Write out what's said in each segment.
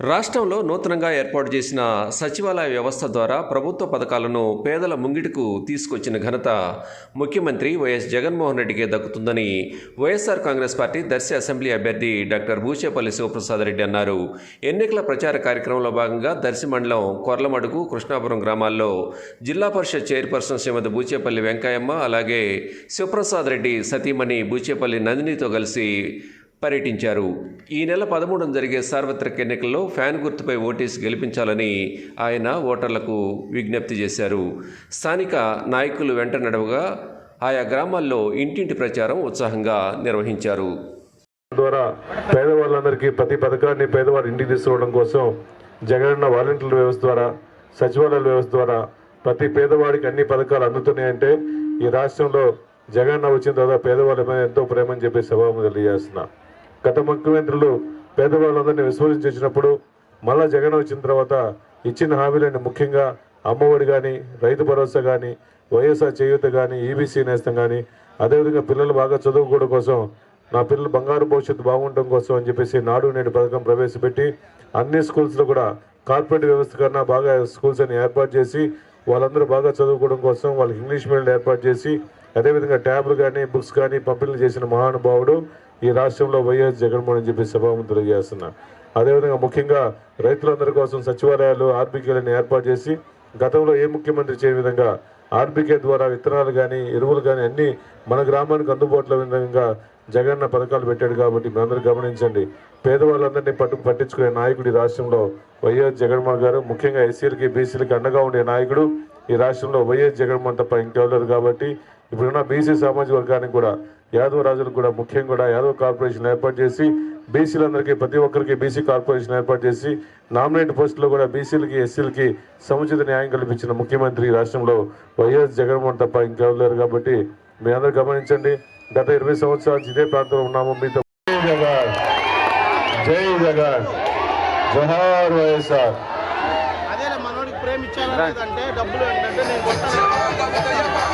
రాష్ట్రంలో నూతనంగా ఏర్పాటు చేసిన సచివాలయ వ్యవస్థ ద్వారా ప్రభుత్వ పథకాలను పేదల ముంగిటికు తీసుకొచ్చిన ఘనత ముఖ్యమంత్రి వైఎస్ జగన్మోహన్ రెడ్డికే దక్కుతుందని YSR Congress party Darsi assembly అభ్యర్థి డాక్టర్ బూచేపల్లి శివప్రసాద్ రెడ్డి అన్నారు. ఎన్నికల ప్రచార కార్యక్రమంలో భాగంగా దర్శి మండలం కొర్లమడుగు కృష్ణాపురం గ్రామాల్లో జిల్లా పరిషత్ చైర్పర్సన్ శ్రీమతి భూచేపల్లి వెంకయ్యమ్మ అలాగే శివప్రసాద్ రెడ్డి సతీమణి భూచేపల్లి నందినితో కలిసి పర్యటించారు. ఈ నెల పదమూడున జరిగే సార్వత్రిక ఎన్నికల్లో ఫ్యాన్ గుర్తుపై ఓటేసి గెలిపించాలని ఆయన ఓటర్లకు విజ్ఞప్తి చేశారు. స్థానిక నాయకులు వెంట నడవగా ఆయా గ్రామాల్లో ఇంటింటి ప్రచారం ఉత్సాహంగా నిర్వహించారు. ద్వారా పేదవాళ్ళందరికీ ప్రతి పథకాన్ని పేదవారి ఇంటికి తీసుకురావడం కోసం జగనన్న వాలంటీర్ల వ్యవస్థ ద్వారా సచివాలయాల వ్యవస్థ ద్వారా ప్రతి పేదవాడికి అన్ని పథకాలు అందుతున్నాయంటే ఈ రాష్ట్రంలో జగన్ వచ్చిన తర్వాత పేదవాళ్ళ మీద ఎంతో ప్రేమని చెప్పి సభాము తెలియజేస్తున్నా. గత ముఖ్యమంత్రులు పేదవాళ్ళందరినీ విస్మరించి మళ్ళా జగన్ వచ్చిన తర్వాత ఇచ్చిన హామీలని ముఖ్యంగా అమ్మఒడి కానీ రైతు భరోసా కానీ వైఎస్ఆర్ చేయూత కానీ ఈబీసీ నేస్తం కానీ అదేవిధంగా పిల్లలు బాగా చదువుకోవడం కోసం నా పిల్లలు బంగారు భవిష్యత్తు బాగుండటం కోసం అని చెప్పేసి నాడు నేడు పథకం ప్రవేశపెట్టి అన్ని స్కూల్స్లో కూడా కార్పొరేట్ వ్యవస్థ కన్నా బాగా స్కూల్స్ అని ఏర్పాటు చేసి వాళ్ళందరూ బాగా చదువుకోవడం కోసం వాళ్ళకి ఇంగ్లీష్ మీడియం ఏర్పాటు చేసి అదేవిధంగా ట్యాబ్లు కానీ బుక్స్ కానీ పంపిణీ చేసిన మహానుభావుడు ఈ రాష్ట్రంలో వైఎస్ జగన్మోహన్ అని చెప్పి సభాము తెలియజేస్తున్నా అదేవిధంగా ముఖ్యంగా రైతులందరి కోసం సచివాలయాలు ఆర్బీకేలను ఏర్పాటు చేసి గతంలో ఏ ముఖ్యమంత్రి చేయని విధంగా ఆర్బీకే ద్వారా విత్తనాలు కానీ ఎరువులు కానీ అన్నీ మన గ్రామానికి అందుబాటులో విధంగా జగన్న పథకాలు పెట్టాడు కాబట్టి మీరందరూ గమనించండి. పేదవాళ్ళందరినీ పట్టు పట్టించుకునే నాయకుడు ఈ రాష్ట్రంలో వైఎస్ జగన్మోహన్ గారు. ముఖ్యంగా ఎస్సీలకి బీసీలకి అండగా ఉండే నాయకుడు ఈ రాష్ట్రంలో వైఎస్ జగన్మోహన్ తప్ప ఇంకెవరు కాబట్టి ఇప్పుడున్న బీసీ సామాజిక వర్గానికి కూడా యాదవ రాజులకు కూడా ముఖ్యంగా కూడా యాదవ్ కార్పొరేషన్ ఏర్పాటు చేసి బీసీలందరికీ ప్రతి ఒక్కరికి బీసీ కార్పొరేషన్ ఏర్పాటు చేసి నామినేట్ పోస్టులో కూడా బీసీలకి ఎస్సీలకి సముచిత న్యాయం కల్పించిన ముఖ్యమంత్రి ఈ రాష్ట్రంలో వైఎస్ జగన్మోహన్ తప్ప ఇంకెవరు లేరు కాబట్టి మీ అందరూ గమనించండి. గత ఇరవై సంవత్సరాల నుంచి ఇదే ప్రాంతంలో ఉన్నాము. మీతో జై జగన్. జహార్ వైఎస్ఆర్. అదే మనోడికి డబ్బులు ఏంటంటే నేను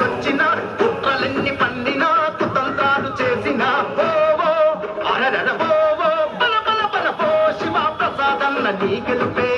సచ్చిన కుట్రలన్నీ పన్నిన కుతంతాలు చేసిన. ఓవో అరరర ఓవో బల బల బల ఓ శివ ప్రసాదన్న నీ గెలుపే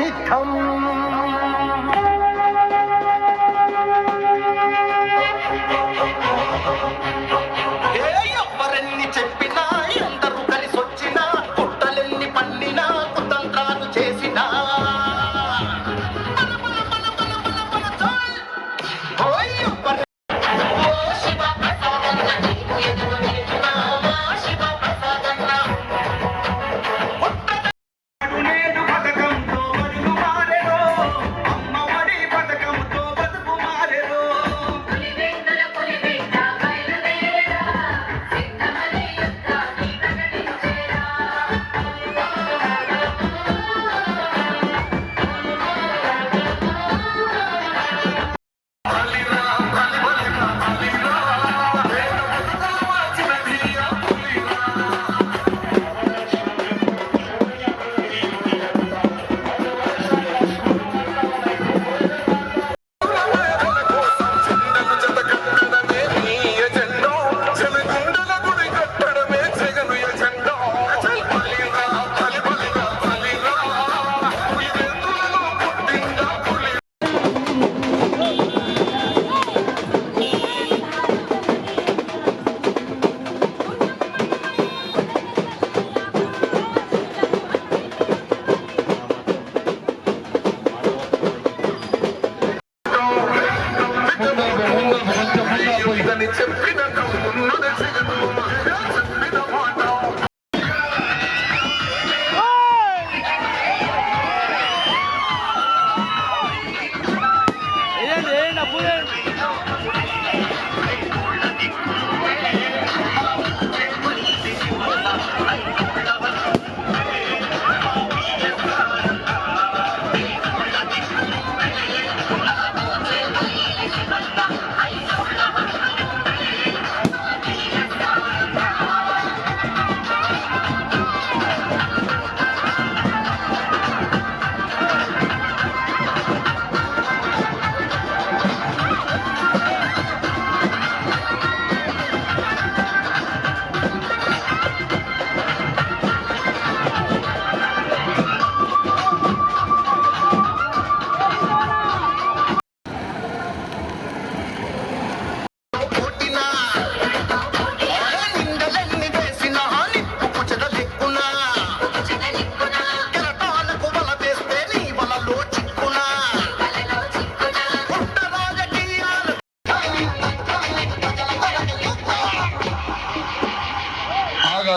it comes. it's a pinnacle.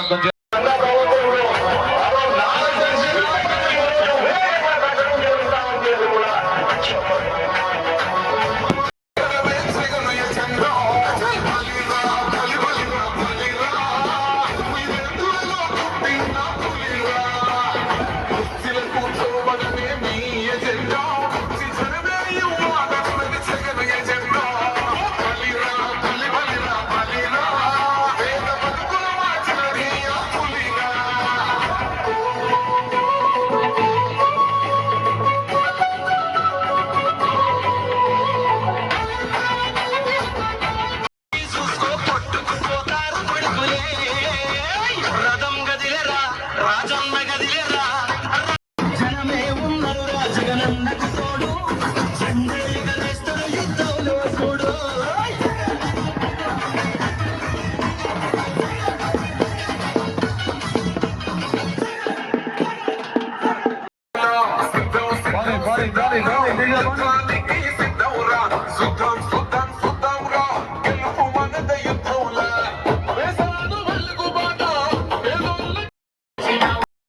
con আজন Megha দিলে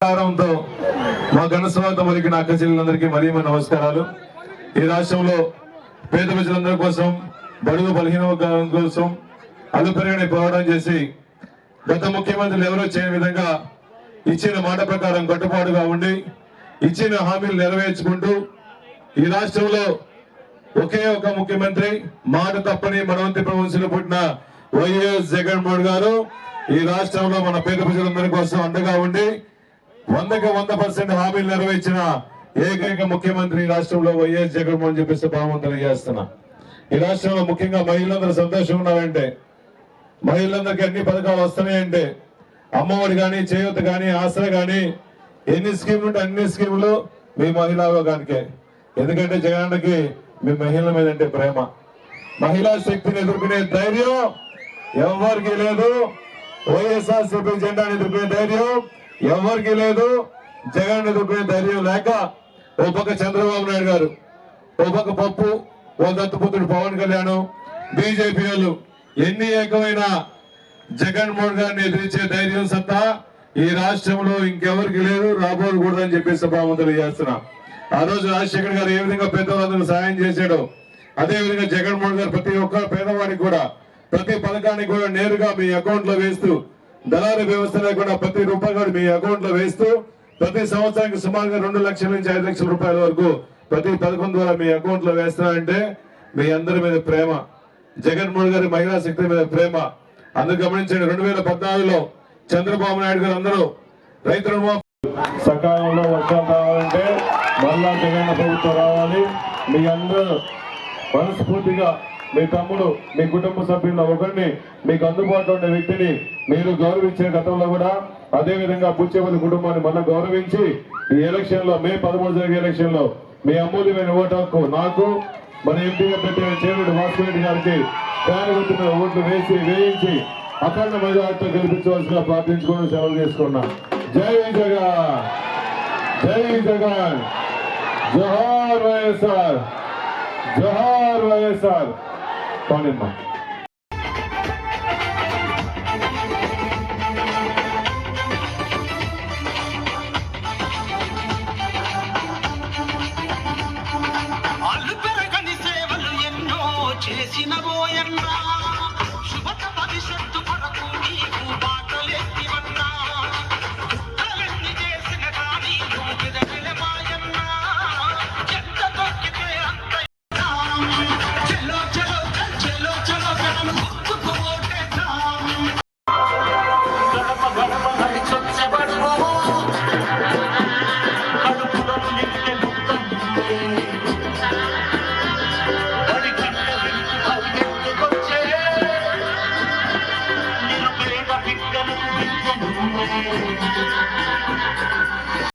సహకారంతో మా ఘన స్వాగతం పలికిన అక్కచెల్లందరికీ మరీ మా నమస్కారాలు. ఈ రాష్ట్రంలో పేద ప్రజలందరి కోసం బడుగు బలహీన కోసం అలుపెరగని పోరాటం చేసి గత ముఖ్యమంత్రులు ఎవరో చేయని విధంగా ఇచ్చిన మాట ప్రకారం కట్టుబాటుగా ఉండి ఇచ్చిన హామీలు నెరవేర్చుకుంటూ ఈ రాష్ట్రంలో ఒకే ఒక ముఖ్యమంత్రి మాట తప్పని మనవంతి ప్రవంశంలో పుట్టిన వైఎస్ జగన్మోహన్ గారు ఈ రాష్ట్రంలో మన పేద ప్రజలందరి కోసం అండగా ఉండి వందకి వంద పర్సెంట్ హామీలు నెరవేర్చిన ఏకైక ముఖ్యమంత్రి ఈ రాష్ట్రంలో వైఎస్ జగన్మోహన్ చెప్పేసి భావం తెలియజేస్తున్నా ఈ రాష్ట్రంలో ముఖ్యంగా మహిళలందరూ సంతోషంగా ఉన్నారంటే మహిళలందరికీ అన్ని పథకాలు వస్తున్నాయంటే అమ్మఒడి కానీ చేయూత కానీ ఆసరా కానీ ఎన్ని స్కీములు ఉంటే అన్ని స్కీములు మీ మహిళా విభాగానికే ఎందుకంటే జగన్కి మీ మహిళల మీద అంటే ప్రేమ. మహిళా శక్తిని ఎదుర్కొనే ధైర్యం ఎవరికి లేదు. వైఎస్ఆర్ సిపి జెండాని ఎదుర్కొనే ధైర్యం ఎవరికి లేదు. జగన్ దుబ్బే ధైర్యం లేక ఓ పక్క చంద్రబాబు నాయుడు గారు ఓ పక్క పప్పు ఓ దత్తపుత్రుడు పవన్ కళ్యాణ్ బీజేపీ వాళ్ళు ఎన్ని ఏకమైన జగన్మోహన్ గారిని ఎదిరించే ధైర్యం సత్తా ఈ రాష్ట్రంలో ఇంకెవరికి లేదు. రాబోదు కూడా అని చెప్పి సభావంతులు తెలియజేస్తున్నా ఆ రోజు రాజశేఖర్ గారు ఏ విధంగా పేదవాళ్ళందరూ సహాయం చేశాడో అదే విధంగా జగన్మోహన్ గారు ప్రతి ఒక్క పేదవాడికి కూడా ప్రతి పథకానికి కూడా నేరుగా మీ అకౌంట్లో వేస్తూ దళారీ వ్యవస్థ లేకుండా ప్రతి రూపాయి కూడా మీ అకౌంట్లో వేస్తూ ప్రతి సంవత్సరానికి సుమారుగా రెండు లక్షల నుంచి ఐదు లక్షల రూపాయల వరకు ప్రతి పథకం ద్వారా మీ అకౌంట్లో వేస్తున్నారంటే మీ అందరి మీద ప్రేమ. జగన్మోహన్ గారి మహిళా శక్తి మీద ప్రేమ. అందుకు గమనించండి రెండు వేల పద్నాలుగులో చంద్రబాబు నాయుడు గారు అందరూ రైతు సకాలంలో వర్షాలు రావాలంటే మళ్ళా జగన్ ప్రభుత్వం రావాలి. మీ అందరూ మనస్ఫూర్తిగా మీ తమ్ముడు మీ కుటుంబ సభ్యుల్లో ఒకరిని మీకు అందుబాటులో ఉండే వ్యక్తిని మీరు గౌరవించిన గతంలో కూడా అదేవిధంగా పుచ్చేపల్లి కుటుంబాన్ని మళ్ళీ గౌరవించి ఈ ఎలక్షన్లో మే పదమూడు జరిగే ఎలక్షన్లో మీ అమూల్యమైన ఓటు నాకు మన ఎంపీగా పెట్టిన చేరుడు వాసురెడ్డి గారికి ఫ్యాన్ ఓట్లు వేసి వేయించి అఖండ మెజార్టీతో గెలిపించవలసిన ప్రార్థించుకుని సెలవు చేసుకున్నా. జై జగన్! జై జగన్! జోహార్ వైఎస్ఆర్! జోహార్ వైఎస్ఆర్! 方便吗？